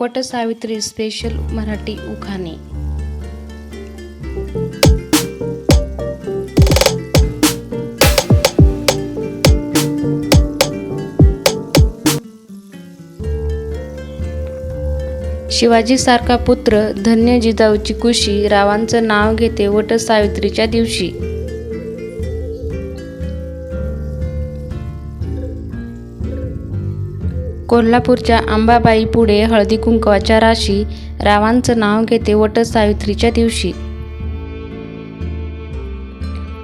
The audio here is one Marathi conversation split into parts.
वटसावित्री स्पेशल मराठी उखाणे. शिवाजीसारखा पुत्र धन्य जिजाऊची कुशी रावांचं नाव घेते वटसावित्रीच्या दिवशी. कोल्हापूरच्या अंबाबाई पुढे हळदी कुंकवाच्या राशी रावांचं नाव घेते वटसावित्रीच्या दिवशी.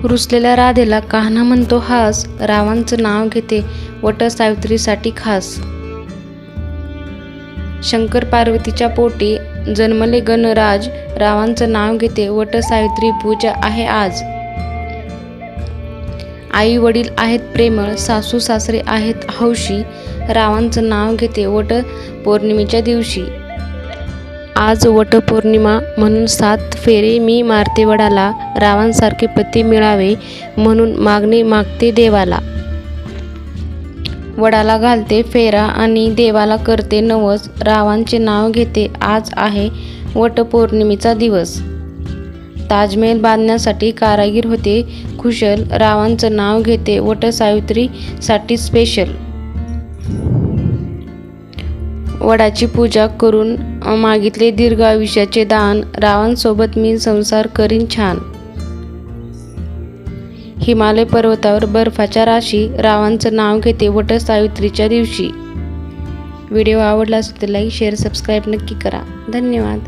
रुसलेल्या राधेला कान्हा म्हणतो हास रावांचं नाव घेते वटसावित्रीसाठी खास. शंकर पार्वतीच्या पोटी जन्मले गणराज रावांचं नाव घेते वटसावित्री पूजा आहे आज. आई वडील आहेत प्रेमळ सासू सासरे आहेत हौशी. रावांचं नाव घेते वट पौर्णिमेच्या दिवशी. आज वटपौर्णिमा म्हणून सात फेरे मी मारते वडाला. रावांसारखे पती मिळावे म्हणून मागणे मागते देवाला. वडाला घालते फेरा आणि देवाला करते नवस. रावांचे नाव घेते आज आहे वटपौर्णिमेचा दिवस. ताजमहल बांधण्यासाठी कारागीर होते. कुशल रावांचं नाव घेते वटसावित्रीसाठी स्पेशल वडाची पूजा करून मागितले दीर्घ आयुष्याचे दान. रावांसोबत मी संसार करीन छान. हिमालय पर्वतावर बर्फाच्या राशी रावांचं नाव घेते वटसावित्रीच्या दिवशी. व्हिडिओ आवडला असेल तर लाईक शेअर सबस्क्राईब नक्की करा. धन्यवाद.